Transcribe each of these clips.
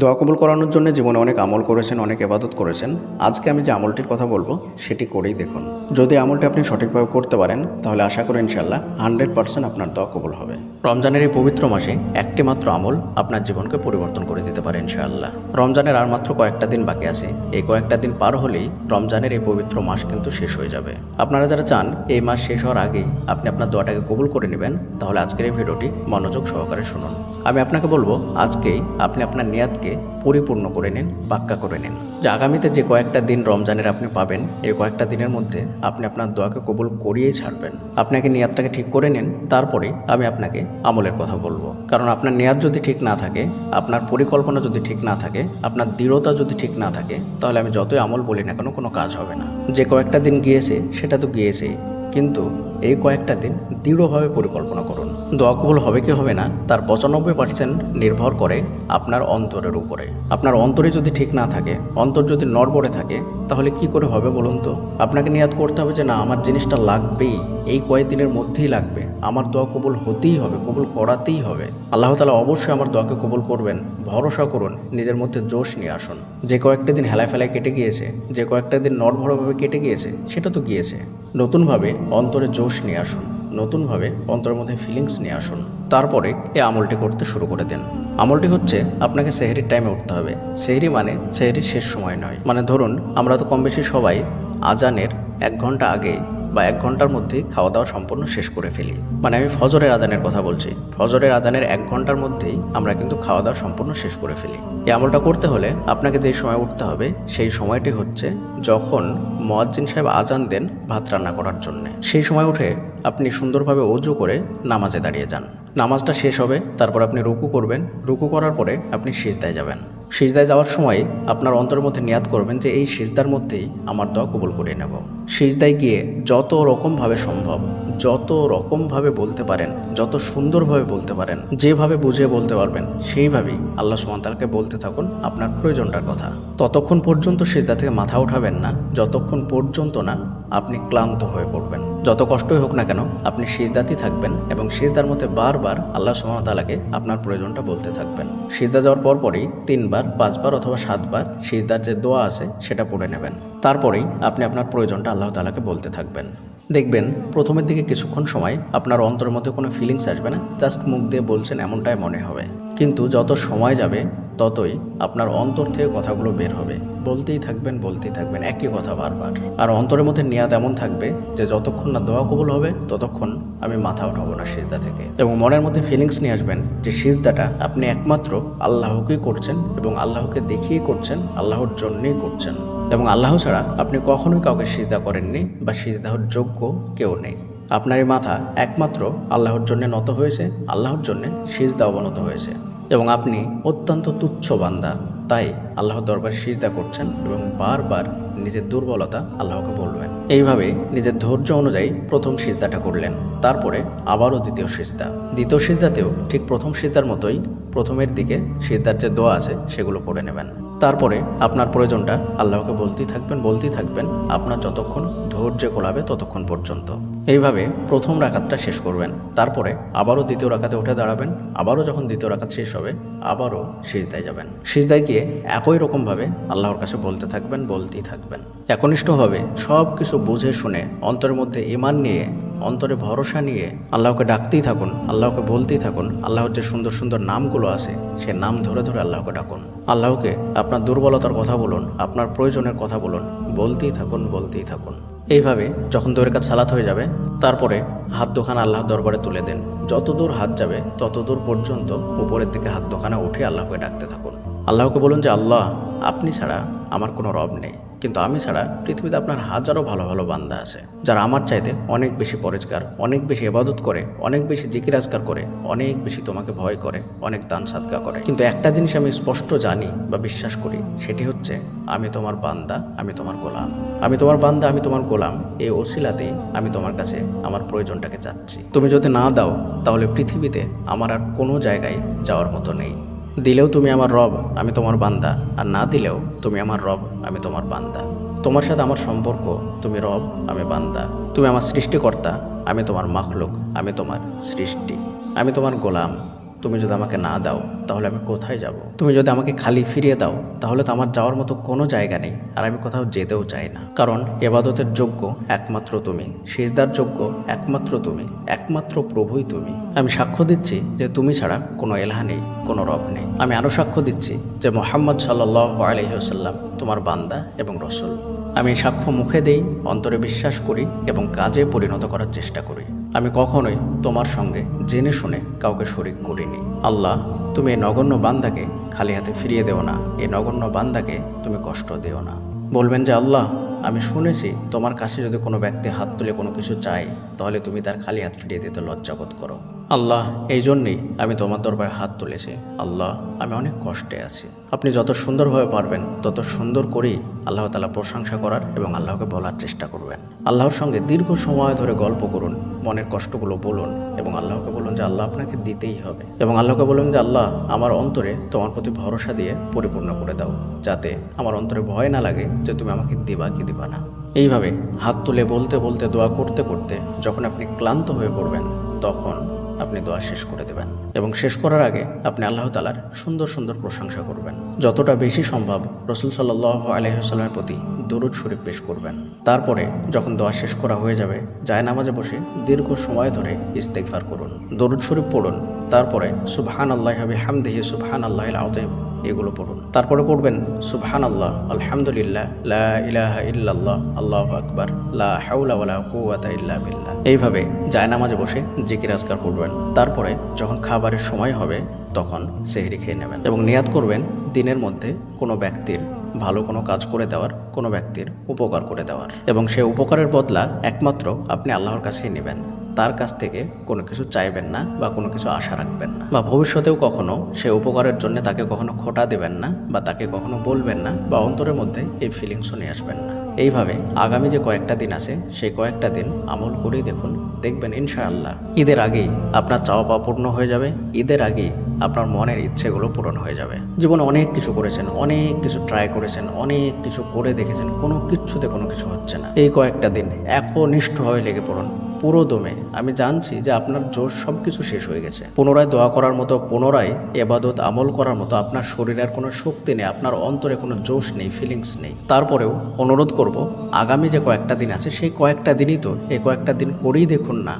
দোয়া কবুল করানোর জন্য জীবনে অনেক আমল করেছেন, অনেক এবাদত করেছেন। আজকে আমি যে আমলটির কথা বলব, সেটি করেই দেখুন। যদি আমলটি আপনি সঠিকভাবে করতে পারেন, তাহলে আশা করি ইনশাল্লাহ হান্ড্রেড পার্সেন্ট আপনার দোয়া কবুল হবে। রমজানের এই পবিত্র মাসে একটি মাত্র আমল আপনার জীবনকে পরিবর্তন করে দিতে পারে ইনশাআল্লাহ। রমজানের আর মাত্র কয়েকটা দিন বাকি আছে। এই কয়েকটা দিন পার হলেই রমজানের এই পবিত্র মাস কিন্তু শেষ হয়ে যাবে। আপনারা যারা চান এই মাস শেষ হওয়ার আগেই আপনি আপনার দোয়াটাকে কবুল করে নেবেন, তাহলে আজকের এই ভিডিওটি মনোযোগ সহকারে শুনুন। আমি আপনাকে বলব, আজকেই আপনি আপনার নিয়াদকে পরিপূর্ণ করে নিন, পাক্কা করে নিন। যে আগামীতে যে কয়েকটা দিন রমজানের আপনি পাবেন এই কয়েকটা দিনের মধ্যে আপনি আপনার দোয়াকে কবুল করিয়েই ছাড়বেন। আপনাকে নিয়াদটাকে ঠিক করে নিন, তারপরে আমি আপনাকে আমলের কথা বলব। কারণ আপনার নিয়াদ যদি ঠিক না থাকে, আপনার পরিকল্পনা যদি ঠিক না থাকে, আপনার দৃঢ়তা যদি ঠিক না থাকে, তাহলে আমি যতই আমল বলি না কেন, কোনো কাজ হবে না। যে কয়েকটা দিন গিয়েছে, সেটা তো গিয়েছেই। কিন্তু এই কয়েকটা দিন দৃঢ়ভাবে পরিকল্পনা করুন। দোয়া কবুল হবে কি হবে না, তার পঁচানব্বই পার্সেন্ট নির্ভর করে আপনার অন্তরের উপরে। আপনার অন্তরে যদি ঠিক না থাকে, অন্তর যদি নড়বড়ে থাকে, তাহলে কি করে হবে বলুন তো? আপনাকে নিয়াদ করতে হবে যে, না, আমার জিনিসটা লাগবেই, এই কয়েকদিনের মধ্যেই লাগবে। আমার দোয়া কবুল হতেই হবে, কবুল করাতেই হবে। আল্লাহ তালা অবশ্যই আমার দোয়াকে কবুল করবেন। ভরসা করুন, নিজের মধ্যে জোশ নিয়ে আসুন। যে কয়েকটা দিন হেলায় ফেলায় কেটে গিয়েছে, যে কয়েকটা দিন নড়বড়ভাবে কেটে গিয়েছে, সেটা তো গিয়েছে। নতুনভাবে অন্তরে জোশ নিয়ে আসুন, নতুনভাবে অন্তরের মধ্যে ফিলিংস নিয়ে আসুন। তারপরে এই আমলটি করতে শুরু করে দেন। আমলটি হচ্ছে আপনাকে সেহেরির টাইমে উঠতে হবে। সেহেরি মানে সেহরির শেষ সময় নয়। মানে ধরুন, আমরা তো কম বেশি সবাই আজানের এক ঘণ্টা আগে বা এক ঘণ্টার মধ্যেই খাওয়া দাওয়া সম্পূর্ণ শেষ করে ফেলি। মানে আমি ফজরের আজানের কথা বলছি। ফজরের আজানের এক ঘণ্টার মধ্যেই আমরা কিন্তু খাওয়া দাওয়া সম্পূর্ণ শেষ করে ফেলি। এই আমলটা করতে হলে আপনাকে যে সময় উঠতে হবে, সেই সময়টি হচ্ছে যখন মোয়াজ্জিন সাহেব আজান দেন ভাত রান্না করার জন্য। সেই সময় উঠে আপনি সুন্দরভাবে অজু করে নামাজে দাঁড়িয়ে যান। নামাজটা শেষ হবে, তারপর আপনি রুকু করবেন। রুকু করার পরে আপনি সিজদায় যাবেন। সিজদায় যাওয়ার সময় আপনার অন্তরের মধ্যে নিয়াদ করবেন যে এই সিজদার মধ্যেই আমার দোয়া কবুল করে নেব। সিজদায় গিয়ে যত রকমভাবে সম্ভব, যত রকমভাবে বলতে পারেন, যত সুন্দরভাবে বলতে পারেন, যেভাবে বুঝিয়ে বলতে পারবেন, সেইভাবেই আল্লাহ সুমতালকে বলতে থাকুন আপনার প্রয়োজনটার কথা। ততক্ষণ পর্যন্ত সিজদা থেকে মাথা উঠাবেন না, যতক্ষণ পর্যন্ত না আপনি ক্লান্ত হয়ে পড়বেন। যত কষ্টই হোক না কেন, আপনি সিজদাতেই থাকবেন এবং সিজদার মধ্যে বারবার আল্লাহ সুমতালাকে আপনার প্রয়োজনটা বলতে থাকবেন। সিজদা যাওয়ার পর পরই তিনবার, পাঁচবার অথবা সাতবার সিজদার যে দোয়া আছে, সেটা পড়ে নেবেন। তারপরেই আপনি আপনার প্রয়োজনটা আল্লাহ তালাকে বলতে থাকবেন। দেখবেন, প্রথমের দিকে কিছুক্ষণ সময় আপনার অন্তরের মধ্যে কোনো ফিলিংস আসবে না জাস্ট মুখ দিয়ে বলছেন এমনটাই মনে হবে। কিন্তু যত সময় যাবে ততই আপনার অন্তর থেকে কথাগুলো বের হবে। বলতেই থাকবেন বলতেই থাকবেন, একই কথা বারবার। আর অন্তরের মধ্যে নিয়াদ এমন থাকবে যে, যতক্ষণ না দোয়া কবুল হবে, ততক্ষণ আমি মাথা উঠাবো না সিজদা থেকে। এবং মনের মধ্যে ফিলিংস নিয়ে আসবেন যে, সিজদাটা আপনি একমাত্র আল্লাহকেই করছেন এবং আল্লাহকে দেখিয়ে করছেন, আল্লাহর জন্যেই করছেন। এবং আল্লাহ ছাড়া আপনি কখনোই কাউকে সিজদা করেননি বা সিজদাহর যোগ্য কেউ নেই। আপনার এই মাথা একমাত্র আল্লাহর জন্য নত হয়েছে, আল্লাহর জন্য সিজদা অবনত হয়েছে। এবং আপনি অত্যন্ত তুচ্ছ বান্দা। তাই আল্লাহ দরবার সিজদা করছেন এবং বারবার নিজের দুর্বলতা আল্লাহকে বলবেন। এইভাবে নিজের ধৈর্য অনুযায়ী প্রথম সিজদাটা করলেন। তারপরে আবারও দ্বিতীয় সিজদা। দ্বিতীয় সিজদাতেও ঠিক প্রথম সিজদার মতোই প্রথমের দিকে সিজদার যে দোয়া আছে সেগুলো পড়ে নেবেন। তারপরে আপনার প্রয়োজনটা আল্লাহকে বলতেই থাকবেন বলতেই থাকবেন। আপনার যতক্ষণ ধৈর্য কোলাবে ততক্ষণ পর্যন্ত। এইভাবে প্রথম রাকাতটা শেষ করবেন। তারপরে আবারও দ্বিতীয় রাকাতে উঠে দাঁড়াবেন। আবারও যখন দ্বিতীয় রাকাত শেষ হবে, আবারও সিজদায় যাবেন। সিজদায় গিয়ে একই রকমভাবে আল্লাহর কাছে বলতে থাকবেন, বলতেই থাকবেন। একনিষ্ঠভাবে সব কিছু বুঝে শুনে অন্তরের মধ্যে ইমান নিয়ে অন্তরে ভরসা নিয়ে আল্লাহকে ডাকতেই থাকুন, আল্লাহকে বলতেই থাকুন, আল্লাহর যে সুন্দর সুন্দর নামগুলো আছে, সে নাম ধরে ধরে আল্লাহকে ডাকুন। আল্লাহকে আপনার দুর্বলতার কথা বলুন, আপনার প্রয়োজনের কথা বলুন, বলতেই থাকুন বলতেই থাকুন। এইভাবে যখন দৈরের কাজ সালাত হয়ে যাবে, তারপরে হাত দোকান আল্লাহর দরবারে তুলে দেন। যত দূর হাত যাবে, তত দূর পর্যন্ত উপরের দিকে হাত দোকানে উঠে আল্লাহকে ডাকতে থাকুন। আল্লাহকে বলুন যে, আল্লাহ, আপনি ছাড়া আমার কোনো রব নেই। কিন্তু আমি ছাড়া পৃথিবীতে আপনার হাজারো ভালো ভালো বান্দা আছে, যারা আমার চাইতে অনেক বেশি পরিষ্কার, অনেক বেশি এবাদত করে, অনেক বেশি জিকিরাজকার করে, অনেক বেশি তোমাকে ভয় করে, অনেক দান সাদকা করে। কিন্তু একটা জিনিস আমি স্পষ্ট জানি বা বিশ্বাস করি, সেটি হচ্ছে আমি তোমার বান্দা, আমি তোমার গোলাম। আমি তোমার বান্দা, আমি তোমার গোলাম, এই ওসিলাতেই আমি তোমার কাছে আমার প্রয়োজনটাকে চাচ্ছি। তুমি যদি না দাও, তাহলে পৃথিবীতে আমার আর কোনো জায়গায় যাওয়ার মতো নেই। দিলেও তুমি আমার রব, আমি তোমার বান্দা। আর না দিলেও তুমি আমার রব, আমি তোমার বান্দা। তোমার সাথে আমার সম্পর্ক, তুমি রব, আমি বান্দা। তুমি আমার সৃষ্টিকর্তা, আমি তোমার মাখলুক, আমি তোমার সৃষ্টি। আমি তোমার গোলাম। তুমি যদি আমাকে না দাও, তাহলে আমি কোথায় যাব? তুমি যদি আমাকে খালি ফিরিয়ে দাও, তাহলে তো আমার যাওয়ার মতো কোনো জায়গা নেই, আর আমি কোথাও যেতেও চাই না। কারণ এবাদতের যোগ্য একমাত্র তুমি, সিজদার যোগ্য একমাত্র তুমি, একমাত্র প্রভুই তুমি। আমি সাক্ষ্য দিচ্ছি যে তুমি ছাড়া কোনো এলাহা নেই, কোনো রব নেই। আমি আরও সাক্ষ্য দিচ্ছি যে মোহাম্মদ সাল্লাহ আলহিহাল্লাম তোমার বান্দা এবং রসুল। আমি সাক্ষ্য মুখে দেই, অন্তরে বিশ্বাস করি এবং কাজে পরিণত করার চেষ্টা করি। আমি কখনোই তোমার সঙ্গে জেনে শুনে কাউকে শরিক করিনি। আল্লাহ, তুমি এই নগণ্য বান্দাকে খালি হাতে ফিরিয়ে দেও না। এই নগণ্য বান্দাকে তুমি কষ্ট দিও না। বলবেন যে, আল্লাহ, আমি শুনেছি তোমার কাছে যদি কোনো ব্যক্তি হাত তুলে কোনো কিছু চায়, তাহলে তুমি তার খালি হাত ফিরিয়ে দিতে লজ্জাবোধ করো। আল্লাহ, এই জন্যেই আমি তোমার দরবারে হাত তুলেছি। আল্লাহ, আমি অনেক কষ্টে আছি। আপনি যত সুন্দরভাবে পারবেন, তত সুন্দর করেই আল্লাহ তালা প্রশংসা করার এবং আল্লাহকে বলার চেষ্টা করবেন। আল্লাহর সঙ্গে দীর্ঘ সময় ধরে গল্প করুন, মনের কষ্টগুলো বলুন এবং আল্লাহকে বলুন যে, আল্লাহ আপনাকে দিতেই হবে। এবং আল্লাহকে বলুন যে, আল্লাহ, আমার অন্তরে তোমার প্রতি ভরসা দিয়ে পরিপূর্ণ করে দাও, যাতে আমার অন্তরে ভয় না লাগে যে, তুমি আমাকে দিবা কি দিবা না। এইভাবে হাত তুলে বলতে বলতে, দোয়া করতে করতে যখন আপনি ক্লান্ত হয়ে পড়বেন, তখন আপনি দোয়া শেষ করে দেবেন। এবং শেষ করার আগে আপনি আল্লাহ তালার সুন্দর সুন্দর প্রশংসা করবেন। যতটা বেশি সম্ভব রসুল সাল্লাহ আলহিহাস্লামের প্রতি দরুদ শরীফ পেশ করবেন। তারপরে যখন দোয়া শেষ করা হয়ে যাবে, যায় নামাজে বসে দীর্ঘ সময় ধরে ইস্তেকফার করুন। দরুদ শরীফ পড়ুন। তারপরে সুবহান আল্লাহ হামদেহি সুবহান আল্লাহ আউতেম এগুলো পড়ুন। তারপরে পড়বেন সুবহান আল্লাহ আলহামদুলিল্লাহ, লা ইল্লাল্লাহ, আল্লাহ আকবার, লা হাউলা ওয়ালা কুওয়াতা ইল্লা বিল্লাহ। এইভাবে জায়নামাজে বসে জিকির করবেন। তারপরে যখন খাবারের সময় হবে, তখন সেহরি খেয়ে নেবেন এবং নিয়াত করবেন দিনের মধ্যে কোনো ব্যক্তির ভালো কোনো কাজ করে দেওয়ার, কোনো ব্যক্তির উপকার করে দেওয়ার। এবং সে উপকারের বদলা একমাত্র আপনি আল্লাহর কাছেই নেবেন। তার কাছ থেকে কোনো কিছু চাইবেন না বা কোনো কিছু আশা রাখবেন না। বা ভবিষ্যতেও কখনো সে উপকারের জন্য তাকে কখনো খোটা দেবেন না বা তাকে কখনো বলবেন না বা অন্তরের মধ্যে এই ফিলিংসও নিয়ে আসবেন না। এইভাবে আগামী যে কয়েকটা দিন আছে, সেই কয়েকটা দিন আমল করেই দেখুন, দেখবেন ইনশাআল্লাহ। ঈদের আগেই আপনার চাওয়া পাওয়া পূর্ণ হয়ে যাবে, ঈদের আগেই আপনার মনের ইচ্ছেগুলো পূরণ হয়ে যাবে। জীবনে অনেক কিছু করেছেন, অনেক কিছু ট্রাই করেছেন, অনেক কিছু করে দেখেছেন, কোনো কিচ্ছুতে কোনো কিছু হচ্ছে না। এই কয়েকটা দিন একনিষ্ঠভাবে লেগে পড়ুন পুরো দমে। আমি জানছি যে আপনার জোশ সব কিছু শেষ হয়ে গেছে। পুনরায় দোয়া করার মতো, পুনরায় এবাদত আমল করার মতো আপনার শরীরের কোনো শক্তি নেই, আপনার অন্তরে কোনো জোশ নেই ফিলিংস নেই। তারপরেও অনুরোধ করব, আগামী যে কয়েকটা দিন আছে, সেই কয়েকটা দিনই তো, এই কয়েকটা দিন করেই দেখুন না,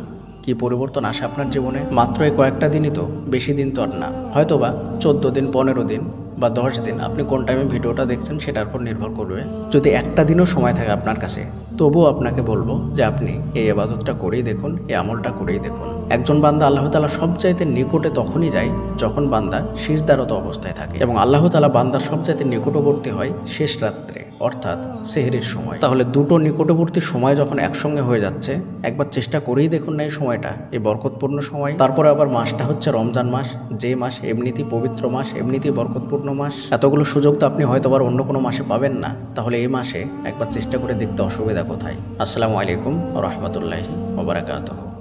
কি পরিবর্তন আসে আপনার জীবনে। মাত্র এই কয়েকটা দিনই তো, বেশি দিন তো আর না। হয়তোবা চোদ্দ দিন, পনেরো দিন বা দশ দিন আপনি কোন টাইমে ভিডিওটা দেখছেন সেটার উপর নির্ভর করবে। যদি একটা দিনও সময় থাকে আপনার কাছে, তবুও আপনাকে বলব যে আপনি এই আবাদতটা করেই দেখুন, এই আমলটা করেই দেখুন। একজন বান্দা আল্লাহ তালা সবচাইতে নিকটে তখনই যায় যখন বান্দা শেষদারত অবস্থায় থাকে এবং আল্লাহ তালা বান্দার সবচাইতে নিকটবর্তী হয় শেষ রাত্রে। অর্থাৎ সেহেরের সময়। তাহলে দুটো নিকটবর্তী সময় যখন একসঙ্গে হয়ে যাচ্ছে, একবার চেষ্টা করেই দেখুন না এই সময়টা, এই বরকতপূর্ণ সময়। তারপরে আবার মাসটা হচ্ছে রমজান মাস, যে মাস এমনিতেই পবিত্র মাস, এমনিতেই বরকতপূর্ণ মাস। এতগুলো সুযোগ তো আপনি হয়তো আবার অন্য কোনো মাসে পাবেন না। তাহলে এই মাসে একবার চেষ্টা করে দেখতে অসুবিধা কোথায়? আসসালামু আলাইকুম রহমতুল্লাহি ওবরাকাতহ